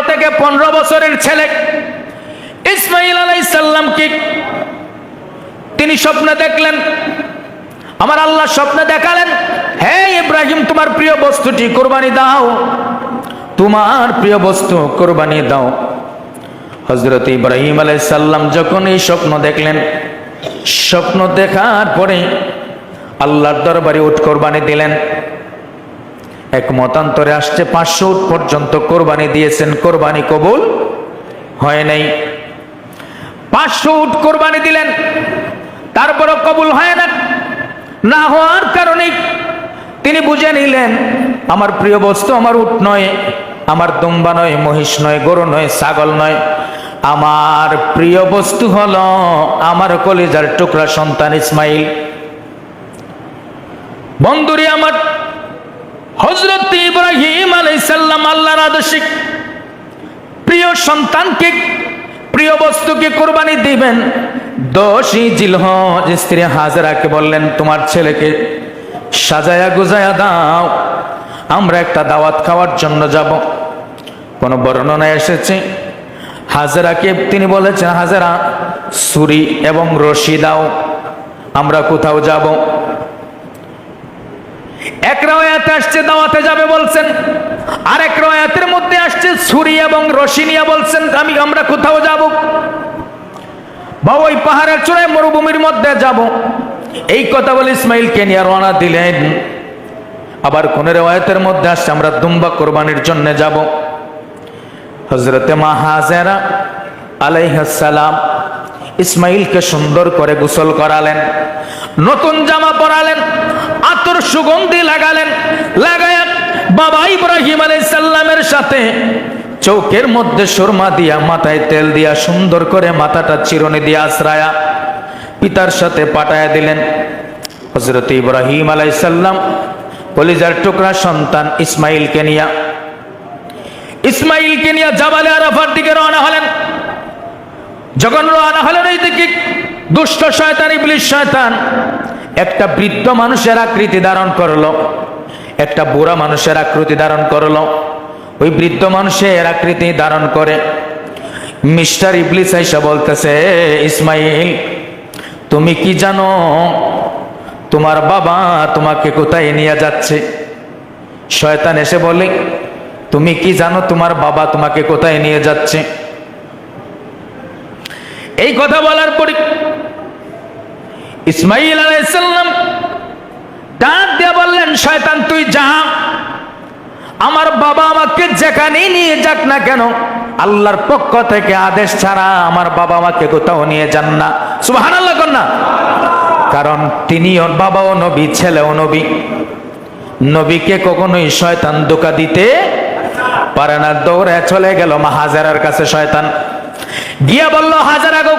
তেরো থেকে পনেরো বছরের ছেলে। ইসমাইল আলাইসাল্লামকে তিনি স্বপ্নে দেখলেন। আমার আল্লাহ স্বপ্নে দেখালেন, হে ইব্রাহিম, তোমার প্রিয় বস্তুটি কোরবানি দাও। তোমার প্রিয় বস্তু কোরবানি দাও। হজরত ইব্রাহিম আলাইসাল্লাম যখন এই স্বপ্ন দেখলেন, স্বপ্ন দেখার পরে আল্লাহর দরবারে উঠ কোরবানি দিলেন। এক মতান্তরে আসছে পাঁচশো পর্যন্ত কোরবানি দিয়েছেন, কোরবানি কবুল হয় নাই। পাঁচশো উট কোরবানি দিলেন, তারপরও কবুল হয় না। না হওয়ার কারণে তিনি বুঝে নিলেন, আমার প্রিয় বস্তু, আমার উট নয়, আমার দুম্বা নয়, মহিষ নয়, গরু নয়, ছাগল নয়। আমার প্রিয় বস্তু হল আমার কলিজার টুকরা সন্তান ইসমাইল। বন্ধুরি আমার হজরত ইব্রাহিম আলাইসাল্লাম আল্লাহর আদর্শিক প্রিয় সন্তানকে, প্রিয় বস্তুকে কোরবানি দিবেন। দশই জিলহজ স্ত্রী হাজরাকে বললেন, তোমার ছেলেকে সাজায়া গুজায়া দাও। আমরা একটা দাওয়াত খাওয়ার জন্য যাব। কোন বর্ণনায় এসেছে? হাজরাকে তিনি বলেছেন, হাজারা, ছুরি এবং রশি দাও। আমরা কোথাও যাব। এক রয়াতে আসছে, দাওয়াতে যাবে বলছেন। আর এক রয়াতের মধ্যে আসছে, ছুরি এবং রশি নিয়ে বলছেন, আমি, আমরা কোথাও যাব? বা ওই পাহাড়ের চূড়ায় মরুভূমির মধ্যে যাব। এই কথা বলে ইসমাইলকে নিয়ে রওনা দিলেন। আবার কোন রেওয়ায়তের মধ্যে আসছে, আমরা দুম্বা কোরবানির জন্য যাব। হজরতে মা হাজেরা আলাইহাসালাম ইসমাইলকে সুন্দর করে গোসল করালেন। নতুন জামা পরালেন, আতর সুগন্ধি লাগালেন, লাগায়া বাবা ইব্রাহিম আলাইসাল্লামের সাথে চৌকের মধ্যে সুরমা দিয়া মাথায় তেল দিয়া সুন্দর করে মাথাটা চিরনি দিয়া আশ্রায়া পিতার সাথে পাঠায়া দিলেন। হজরত ইব্রাহিম আলাইসাল্লাম কলিজার টুকরা সন্তান ইসমাইলকে নিয়া। ইসমাইলকে নিয়ে জাবালে আরাফার দিকে রওনা হলেন। যখন রওনা হলেন এই দিকে। দুষ্ট শয়তান ইবলিশ শয়তান। একটা বৃদ্ধ মানুষের আকৃতি ধারণ করল, একটা বুড়া মানুষের আকৃতি ধারণ করল। ওই বৃদ্ধ মানুষের আকৃতি ধারণ করে। মিস্টার ইবলিস আইসা বলতেছে ইসমাইল, তুমি কি জানো, তোমার বাবা তোমাকে কোথায় নিয়ে যাচ্ছে? শয়তান এসে বলে, তুমি কি জানো, তোমার বাবা তোমাকে কোথায় নিয়ে যাচ্ছে? এই কথা বলার পরে ইসমাইল আলাইসাল্লাম ডাক দিয়ে বললেন, শয়তান, তুই যা। আমার বাবা আমাকে যেখানেই নিয়ে যাক না কেন, আল্লাহর পক্ষ থেকে আদেশ ছাড়া আমার বাবা আমাকে কোথাও নিয়ে যান না। সুবাহান আল্লাহ কন্যা কারণ তিনিও বাবাও নবী, ছেলেও নবী। নবীকে কখনোই শয়তান দোকা দিতে পারে না। দৌড়ে চলে গেল মা হাজারার কাছে শয়তান। গিয়া বলল, হাজারা গো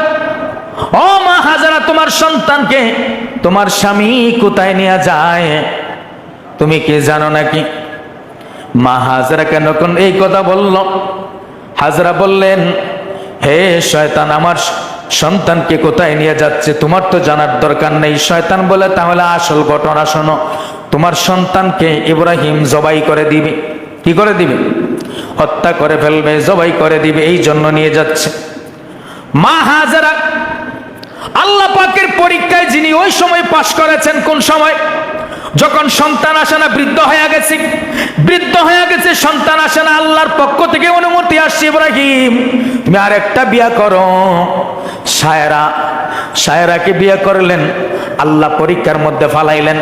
ও মা হাজারা, তোমার সন্তানকে তোমার স্বামী কোথায় নিয়ে যায়? তুমি কি জানো নাকি? মা হাজারা কেন কোন এই কথা বলল? হাজরা বললেন, হে শয়তান, আমার সন্তানকে কোথায় নিয়ে যাচ্ছে? তোমার তো জানার দরকার নেই। শয়তান বলে, তাহলে আসল ঘটনা শোনো। তোমার সন্তানকে ইব্রাহিম জবাই করে দিবে। কি করে দিবে? হত্যা করে ফেলবে, জবাই করে দিবে, এই জন্য নিয়ে যাচ্ছে। মা হাজারা আল্লাহ পাকের পরীক্ষায় যিনি ওই সময় পাশ করেছেন, কোন সময়? যখন সন্তান আসে না, বৃদ্ধ হয়ে গেছে। বৃদ্ধ হয়ে গেছে, সন্তান আসে না, আল্লাহর পক্ষ থেকে অনুমতি আসছে, ইব্রাহিম, তুমি আর একটা বিয়া করো। সায়রা, সায়রাকে বিয়ে করলেন, আল্লাহ পরীক্ষার মধ্যে ফালাইলেন।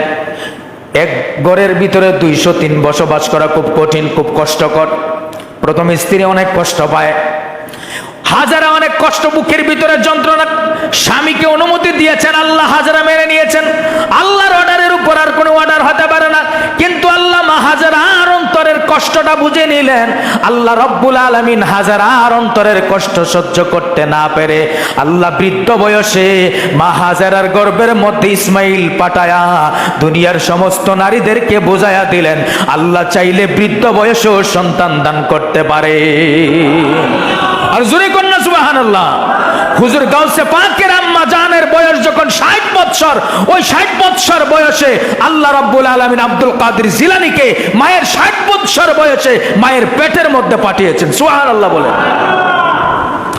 এক ঘরের ভিতরে দুইশো তিন বসবাস করা খুব কঠিন, খুব কষ্টকর। প্রথম স্ত্রী অনেক কষ্ট পায়। হাজারা অনেক কষ্ট বুকের ভিতরে যন্ত্রণা স্বামীকে অনুমতি দিয়েছেন, আল্লাহ হাজারা মেনে নিয়েছেন। আল্লাহর অর্ডারের উপর আর কোনো অর্ডার হতে পারে না। কিন্তু আল্লাহ মা হাজারা আর অন্তরের কষ্টটা বুঝে নিলেন, আল্লাহ রব্বুল আলমিন হাজারা আর অন্তরের কষ্ট সহ্য করতে না পেরে আল্লাহ বৃদ্ধ বয়সে মা হাজারার গর্বের মধ্যে ইসমাইল পাঠায়া দুনিয়ার সমস্ত নারীদেরকে বোঝায়া দিলেন, আল্লাহ চাইলে বৃদ্ধ বয়সেও সন্তান দান করতে পারে। আর জোরে কন্যা, সুবহানাল্লাহ। হুজুর গাউসে পাকের আম্মা জানের বয়স যখন ষাট বৎসর, ওই ষাট বৎসর বয়সে আল্লাহ রাব্বুল আলামিন আব্দুল কাদের জিলানিকে মায়ের ষাট বৎসর বয়সে মায়ের পেটের মধ্যে পাঠিয়েছেন। সুবহানাল্লাহ বলেন।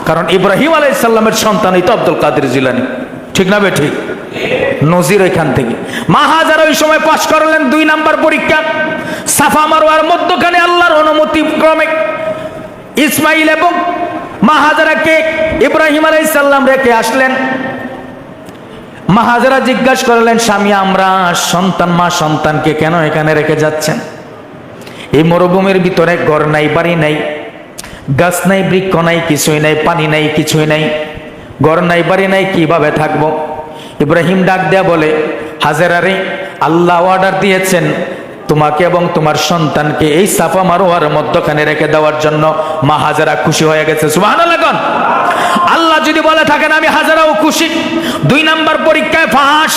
কারণ ইব্রাহিম আলাইহিস সালামের সন্তানই তো আব্দুল কাদের জিলানি। ঠিক না বে ঠিক? নজির এখান থেকে। মা হাজার ওই সময় পাশ করলেন দুই নাম্বার পরীক্ষা। সাফা মারোয়ার মধ্যখানে আল্লাহর অনুমতি ক্রমে। ইসমাইল এবং মা হাজারাকে ইব্রাহিম আলাইসাল্লাম রেখে আসলেন। মা হাজারা জিজ্ঞাসা করলেন, স্বামী, আমরা সন্তান, মা সন্তানকে কেন এখানে রেখে যাচ্ছেন? এই মরুভূমির ভিতরে ঘর নাই, বাড়ি নাই, গাছ নাই, বৃক্ষ নাই, কিছুই নাই, পানি নাই, কিছুই নাই, ঘর নাই, বাড়ি নাই, কীভাবে থাকব? ইব্রাহিম ডাক দেয়া বলে, হাজেরারে, আল্লাহ অর্ডার দিয়েছেন তোমাকে এবং তোমার সন্তানকে এই সাফা মারোয়ার মধ্যখানে রেখে দেওয়ার জন্য মা হাজারা খুশি হয়ে গেছে। সুবাহ আল্লাহ যদি বলে থাকেন, আমি হাজারাও খুশি। দুই নাম্বার পরীক্ষায় ফাঁস।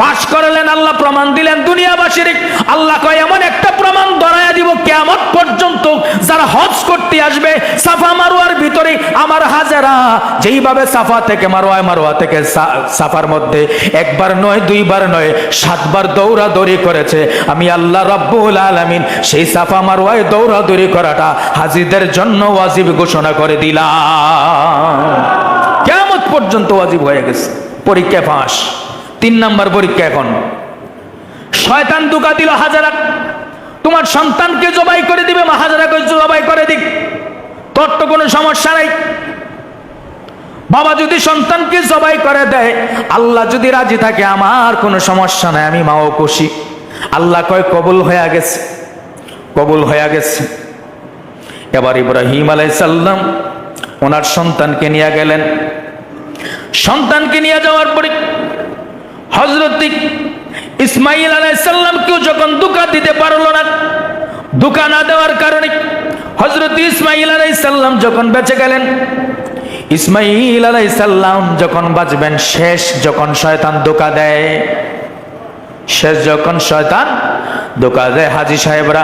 পাশ করলেন, আল্লাহ প্রমাণ দিলেন, দুনিয়াবাসীর। আল্লাহ কয়, এমন একটা প্রমাণ ধরাইয়া দিব কেমন পর্যন্ত যারা হজ করতে আসবে, সাফা মারোয়ার ভিতরে আমার হাজারা। যেইভাবে সাফা থেকে মারোয়া মারোয়া থেকে সাফার মধ্যে একবার নয়, দুইবার নয়, সাতবার দৌড়াদৌড়ি করেছে। আমি আল্লাহ রব্বুল আলামিন সেই সাফা মারোয়ায় দৌড়াদৌড়ি করাটা হাজিদের জন্য ওয়াজিব ঘোষণা করে দিলাম। কেমন পর্যন্ত ওয়াজিব হয়ে গেছে পরীক্ষা ফাঁস। তিন নাম্বার পরীক্ষা এখন। শয়তান দুকা দিল হাজারা। তোমার সন্তানকে জবাই করে দিবে, মা হাজারাকে জবাই করে দিক। তোর তো কোনো সমস্যা নাই। বাবা যদি সন্তানকে জবাই করে দেয়, আল্লাহ যদি রাজি থাকে, আমার কোনো সমস্যা নাই, আমি মাও খুশি আল্লাহ কয়, কবুল হয়ে গেছে। কবুল হয়ে গেছে। এবার ইব্রাহিম আলাইসাল্লাম ওনার সন্তানকে নিয়ে গেলেন। সন্তানকে নিয়ে যাওয়ার পরে হজরত ইসমাইল আলাইসাল্লামকেও যখন দুকা দিতে পারল না দুকা না দেওয়ার কারণে হজরত ইসমাইল আলাইসাল্লাম যখন বেঁচে গেলেন ইসমাইল আলাইসাল্লাম যখন বাঁচবেন, শেষ যখন শয়তান দোকা দেয়, শেষ যখন শয়তান দোকা দেয়, হাজি সাহেবরা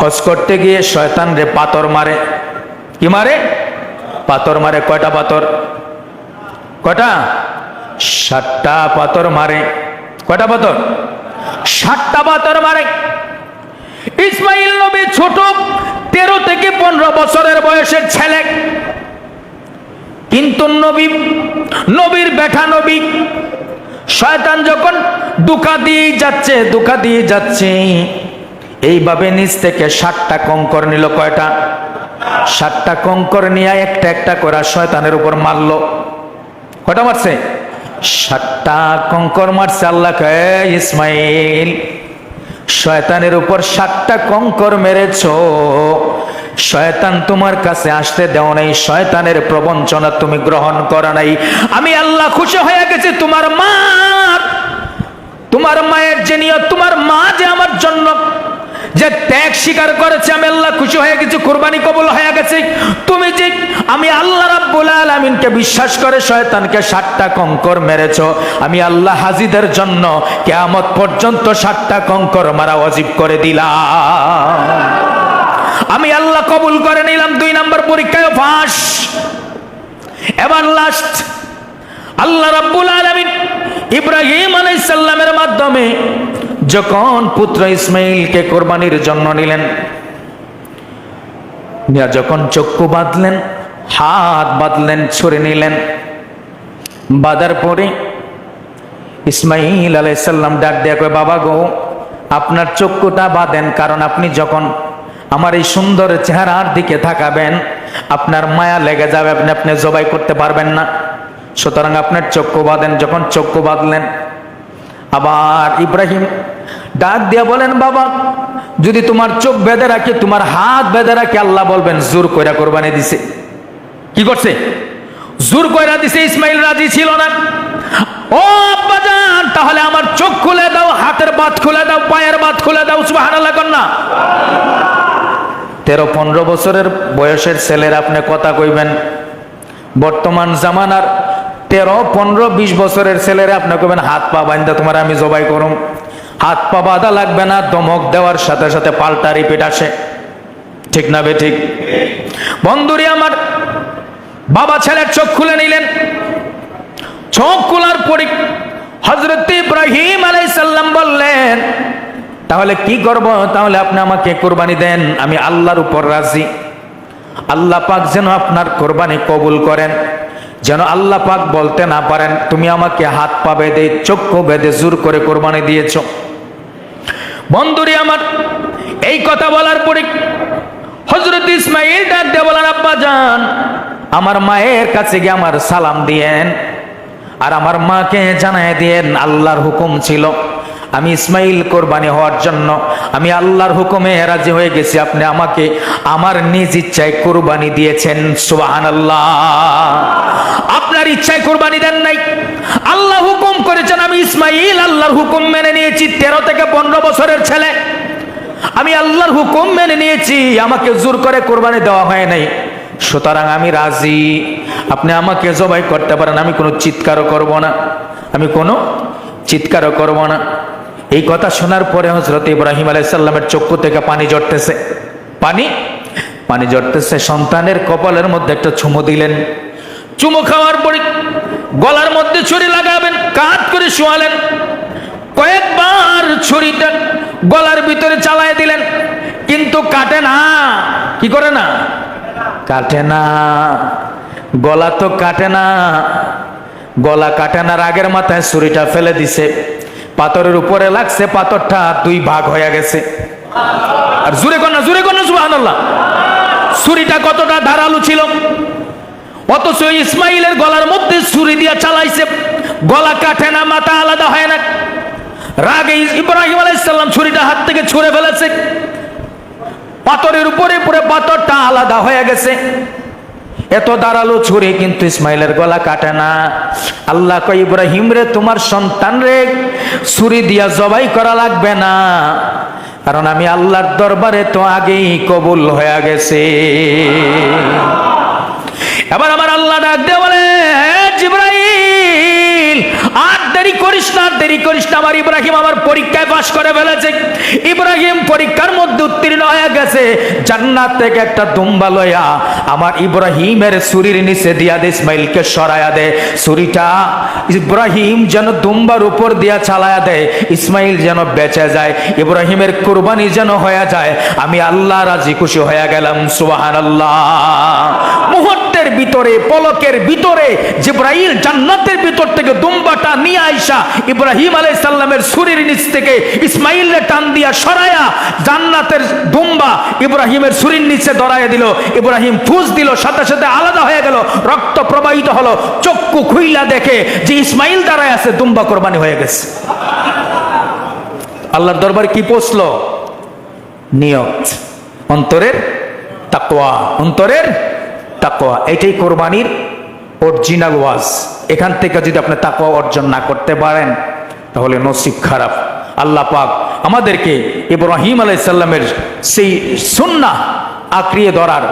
হজ করতে গিয়ে শয়তান রে পাথর মারে। কি মারে? পাথর মারে, কয়টা পাথর? কয়টা? ষাটটা পাথর মারে। কয়টা পাথর? ষাটটা পাথর মারে। ইসমাইল নবী ছোট, তেরো থেকে পনেরো বছরের বয়সের ছেলে। কিন্তু নবী, নবীর বেঠা নবী, শয়তান যখন দুকা দিয়ে যাচ্ছে, দুকা দিয়ে যাচ্ছে, এইভাবে নিচ থেকে ষাটটা কঙ্কর নিল কয়টা? ষাটটা কঙ্কর নিয়ে একটা একটা করে শয়তানের উপর মারলো। কয়টা মারছে? ষাটটা কঙ্কর মারছে আল্লাহ কয় ইসমাইল, শয়তানের উপর ষাটটা কঙ্কর মেরেছ। শয়তান তোমার কাছে আসতে দেও নাই, শয়তানের প্রবঞ্চনা তুমি গ্রহণ করো নাই। আমি আল্লাহ খুশি হয়ে গেছি, তোমার মা তোমার মায়ের যে নিয়ত, তোমার মা যে আমার জন্য যে ত্যাগ স্বীকার করেছে, আমি আল্লাহ খুশি হয়ে গেছি, কোরবানি কবুল হয়ে গেছে। তুমি যে, আমি আল্লাহ রাব্বুল আলামিনকে বিশ্বাস করে শয়তানকে ষাটটা কঙ্কর মেরেছ। আমি আল্লাহ হাজিদের জন্য কেয়ামত পর্যন্ত ষাটটা কঙ্কর মারা অজীব করে দিলাম। আমি আল্লাহ কবুল করে নিলাম, দুই নম্বর পরীক্ষায় ফাঁস। এবার লাস্ট আল্লাহ রাব্বুল আলামিন ইব্রাহিম আলাইহিস সালামের মাধ্যমে যখন পুত্র ইসমাইলকে কোরবানির জন্য নিলেন, নিয়া যখন চক্ষু বাঁধলেন, হাত বাঁধলেন, ছুড়ে নিলেন, বাঁধার পরে ইসমাইল আলাইসাল্লাম ডাক দেয়া কয়, বাবা গো, আপনার চক্ষুটা বাঁধেন, কারণ আপনি যখন আমার এই সুন্দর চেহারার দিকে তাকাবেন, আপনার মায়া লেগে যাবে, আপনি আপনি জবাই করতে পারবেন না। সুতরাং আপনার চক্ষু বাঁধেন। যখন চক্ষু বাঁধলেন আবার ইব্রাহিম ডাক দিয়া বলেন, বাবা, যদি তোমার চোখ বেঁধে রাখে, তোমার হাত বেঁধে রাখে, আল্লাহ বলবেন, জোর কইরা কোরবানি দিছে। কি করছে? জোর কইরা দিছে, ইসমাইল রাজি ছিল না। ও আব্বাজান তাহলে আমার চোখ খুলে দাও, হাতের বাত খুলে দাও, পায়ের বাত খুলে দাও, সুবহানাল্লাহ কর না। তেরো পনেরো বছরের বয়সের ছেলের আপনি কথা কইবেন, বর্তমান জামানার তেরো, পনেরো, বিশ বছরের ছেলেরা আপনি কইবেন হাত পা বান্ধা তোমার আমি জবাই করুম। হাত পা বাঁধা লাগবে না, দমক দেওয়ার সাথে সাথে পাল্টা রিপিট আসে। ঠিক না বে ঠিক? বন্ধুরি আমার, বাবা ছেলের চোখ খুলে নিলেন। চোখ খোলার পরে হজরত ইব্রাহিম আলাইসাল্লাম বললেন, তাহলে কি করব? তাহলে আপনি আমাকে কোরবানি দেন, আমি আল্লাহর উপর রাজি। আল্লাহ পাক যেন আপনার কোরবানি কবুল করেন। যেন আল্লাহ পাক বলতে না পারেন, তুমি আমাকে হাত পা বেঁধে চক্ষু বেঁধে জোর করে কোরবানি দিয়েছ। বন্ধুরি আমার, এই কথা বলার পরে হজরত ইসমাইল ডাক দিয়ে বলেন, আব্বা যান আমার মায়ের কাছে গিয়ে আমার সালাম দিয়েন আর আমার মাকে জানায় দিয়েন, আল্লাহর হুকুম ছিল। আমি ইসমাইল কোরবানি হওয়ার জন্য আমি আল্লাহর হুকুমে রাজি হয়ে গেছি। আপনি আমাকে আমার নিজ ইচ্ছায় কোরবানি দিয়েছেন। সুবাহান আপনার ইচ্ছায় কোরবানি দেন নাই। আল্লাহ হুকুম করেছেন, আমি ইসমাইল আল্লাহর হুকুম মেনে নিয়েছি। তেরো থেকে পনেরো বছরের ছেলে। আমি আল্লাহর হুকুম মেনে নিয়েছি, আমাকে জোর করে কোরবানি দেওয়া হয় নাই। সুতরাং আমি রাজি। আপনি আমাকে জবাই করতে পারেন, আমি কোনো চিৎকারও করব না। আমি কোনো চিৎকারও করব না। এই কথা শোনার পরে হজরত ইব্রাহিম আলাইসাল্লামের চক্ষু থেকে পানি জড়তেছে পানি? পানি জড়তেছে সন্তানের কপালের মধ্যে একটা চুমো দিলেন। চুমো খাওয়ার পরে গলার মধ্যে ছুরি লাগাবেন কাত করে শোয়ালেন। কয়েকবার ছুরিটা গলার ভিতরে চালায় দিলেন, কিন্তু কাটে না। কি করে না? কাটে না। গলা তো কাটে না। গলা কাটে না। রাগের মাথায় ছুরিটা ফেলে দিছে। পাথরের উপরে লাগছে পাথরটা দুই ভাগ হয়ে গেছে। আর জুড়ে কন্যা জুড়ে কন্যা সুবহানাল্লাহ। ছুরিটা কতটা ধারালো ছিল। অথচ ইসমাইলের গলার মধ্যে ছুরি দিয়া চালাইছে। গলা কাটে না, মাথা আলাদা হয় না। রাগে ইব্রাহিম আলাইসাল্লাম ছুরিটা হাত থেকে ছুঁড়ে ফেলেছে। পাথরের উপরে পুরো পাথরটা আলাদা হয়ে গেছে। এত দাঁড়াল ছুরি কিন্তু ইসমাইলের গলা কাটে না। আল্লাহ কয় ইব্রাহিম রে তোমার সন্তান রে ছুরি দিয়া জবাই করা লাগবে না। কারণ আমি আল্লাহর দরবারে তো আগেই কবুল হয়ে গেছে। এবার আমার আল্লাহ ডাক দিয়ে বলে "হ্যাঁ, জিব্রাইল আর করিস না, দেরি করিস না। আমার ইব্রাহিম আমার পরীক্ষায় পাশ করে ফেলেছে। ইব্রাহিম পরীক্ষার মধ্যে উত্তীর্ণ হয়ে গেছে। জান্নাত থেকে একটা দুম্বা লয়া আমার ইব্রাহিমের ছুরির নিচে দিয়া দে, ইসমাইলকে সরায়া দে। ছুরিটা ইব্রাহিম যেন দুম্বার উপর দিয়া চালায়া দেয় ইসমাইল যেন বেঁচে যায়, ইব্রাহিমের কোরবানি যেন হয়ে যায়। আমি আল্লাহ রাজি খুশি হয়ে গেলাম সুবাহান মুহূর্তের ভিতরে, পলকের ভিতরে, জিব্রাইল জান্নাতের ভিতর থেকে দুম্বাটা নিয়ে আইসা ইব্রাহিম আলাইহিস সালামের ছুরির নিচ থেকে ইসমাইলের টান দিয়া সরায়া জান্নাতের দুম্বা ইব্রাহিমের ছুরির নিচে ধরায় দিল। ইব্রাহিম ফুস দিল, সাথে সাথে আলাদা হয়ে গেল, রক্ত প্রবাহিত হলো, চক্ষু খুইলা দেখে যে ইসমাইল দাঁড়ায় আছে, দুম্বা কোরবানি হয়ে গেছে। আল্লাহর দরবারে কি পৌঁছলো? নিয়ত, অন্তরের তাকওয়া, অন্তরের তাকওয়া, এটাই কোরবানির অরিজিনাল ওয়াজ। এখান থেকে যদি আপনি তাকওয়া অর্জন না করতে পারেন, তাহলে নসিব খারাপ। আল্লাহ পাক আমাদেরকে ইব্রাহিম আলাইসাল্লামের সেই সুন্না আঁকড়িয়ে ধরার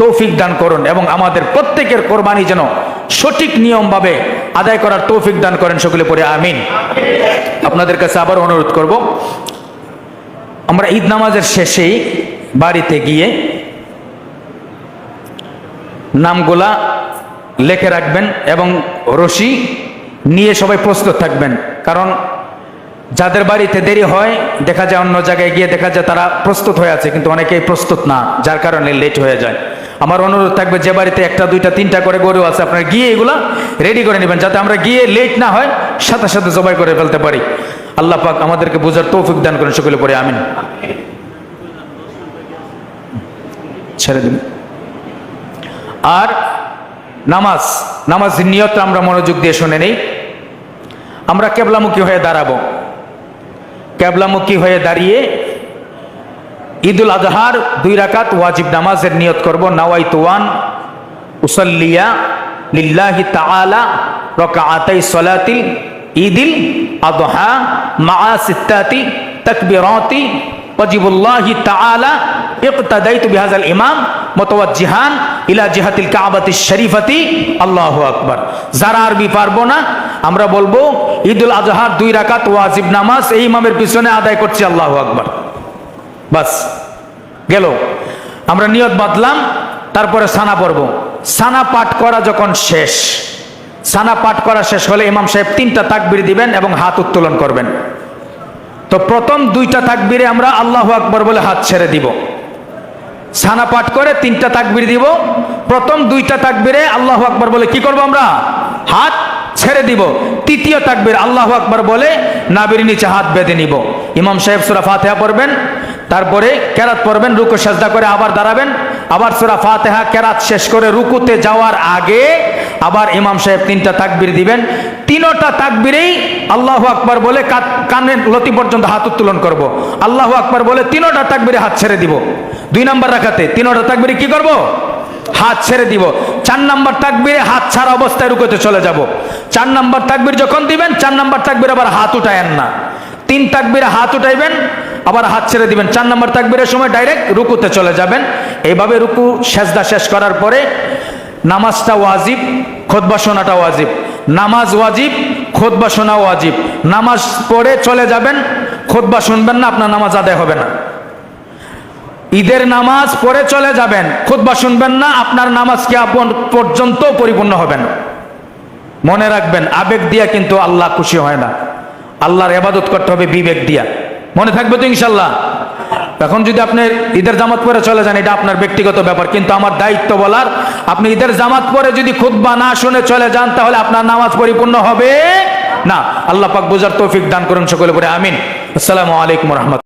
তৌফিক দান করুন এবং আমাদের প্রত্যেকের কোরবানি যেন সঠিক নিয়মভাবে আদায় করার তৌফিক দান করেন, সকলে পরে আমিন। আপনাদের কাছে আবার অনুরোধ করব, আমরা ঈদ নামাজের শেষেই বাড়িতে গিয়ে নামগুলা লেখে রাখবেন এবং রশি নিয়ে সবাই প্রস্তুত থাকবেন। কারণ যাদের বাড়িতে দেরি হয়, দেখা যায় অন্য জায়গায় গিয়ে দেখা যায় তারা প্রস্তুত হয়ে আছে, কিন্তু অনেকেই প্রস্তুত না, যার কারণে লেট হয়ে যায়। আমার অনুরোধ থাকবে যে বাড়িতে একটা, দুইটা, তিনটা করে গরু আছে, আপনারা গিয়ে এগুলা রেডি করে নেবেন, যাতে আমরা গিয়ে লেট না হয়, সাথে সাথে জবাই করে ফেলতে পারি। আল্লাহ পাক আমাদেরকে বোঝার তৌফিক দান করেন, সকলে পরে আমিন। ছেড়ে দিন। আর নামাজ নামাজ নিয়ত আমরা মনোযোগ দিয়ে শুনে নেই। আমরা কেবলামুখী হয়ে দাঁড়াবো। কেবলামুখী হয়ে দাঁড়িয়ে ঈদুল আজহার দুই রাকাত ওয়াজিব নামাজের নিয়ত করব। নাওয়াই তুয়ান উসল্লিয়া লিল্লাহি তাআলা রকাআতাই সলাতিল ঈদিল আদহা মা সিত্তাতি তাকবীরাতি ওয়াজিবুল্লাহি তাআলা ইকতাদাইতু বিহাযাল ইমাম। মুতাওয়াজ্জিহান ইলা জিহাতিল কাবাতিশ শরীফাতি, আল্লাহু আকবার। যারা আরবি পারব না, আমরা বলব, ঈদুল আজহার দুই রাকাত ওয়াজিব নামাজ, এই ইমামের পিছনে আদায় করছি আল্লাহু আকবার। বাস, গেল। আমরা নিয়ত বাঁধলাম, তারপরে সানা পড়ব। সানা পাঠ করা যখন শেষ, সানা পাঠ করা শেষ হলে ইমাম সাহেব তিনটা তাকবির দিবেন এবং হাত উত্তোলন করবেন। তো প্রথম দুইটা তাকবিরে আমরা আল্লাহ আকবর বলে হাত ছেড়ে দিব। সানা পাঠ করে তিনটা তাকবির দিব। প্রথম দুইটা তাকবিরে আল্লাহ আকবর বলে কি করব আমরা? হাত ছেড়ে দিব। তৃতীয় তাকবির আল্লাহ আকবর বলে নাবির নিচে হাত বেঁধে নিব। ইমাম সাহেব সুরা ফাতেহা পড়বেন, তারপরে ক্যারাত পড়বেন, রুকু, সাজদা করে আবার দাঁড়াবেন। আবার সুরা ফাতেহা ক্যারাত শেষ করে রুকুতে যাওয়ার আগে আবার ইমাম সাহেব তিনটা তাকবির দিবেন। তিনোটা তাকবিরেই আল্লাহ আকবর বলে কানের লতি পর্যন্ত হাত উত্তোলন করব। আল্লাহ আকবর বলে তিনোটা তাকবিরে হাত ছেড়ে দিব। দুই নাম্বার রাখাতে তিনোটা তাকবিরে কি করব? হাত ছেড়ে দিব। চার নাম্বার তাকবিরে হাত ছাড়া অবস্থায় রুকোতে চলে যাব। চার নাম্বার তাকবির যখন দিবেন, চার নাম্বার তাকবির আবার হাত উঠায়েন না। তিন তাকবিরে হাত উঠাইবেন, আবার হাত ছেড়ে দিবেন। চার নাম্বার তাকবিরের সময় ডাইরেক্ট রুকুতে চলে যাবেন। এইভাবে রুকু, সেজদা শেষ করার পরে নামাজটা ওয়াজিব। খোদবা শোনাটা ওয়াজিব। নামাজ ওয়াজিব, খোদবা শোনা ওয়াজিব। নামাজ পড়ে চলে যাবেন, খোদবা শুনবেন না, আপনার নামাজ আদায় হবে না। ঈদের নামাজ পড়ে চলে যাবেন খুতবা শুনবেন না, আপনার নামাজ কি আপন পর্যন্ত পরিপূর্ণ হবে না। মনে রাখবেন, আবেগ দিয়া কিন্তু আল্লাহ খুশি হয় না। আল্লাহর এবাদত করতে হবে বিবেক দিয়া। মনে থাকবে তো ইনশাল্লাহ? এখন যদি আপনি ঈদের জামাত পরে চলে যান, এটা আপনার ব্যক্তিগত ব্যাপার, কিন্তু আমার দায়িত্ব বলার, আপনি ঈদের জামাত পরে যদি খুতবা না শুনে চলে যান, তাহলে আপনার নামাজ পরিপূর্ণ হবে না। আল্লাহ পাক বুঝার তৌফিক দান করুন সকলে পরে আমিন। আসসালামু আলাইকুম রহমত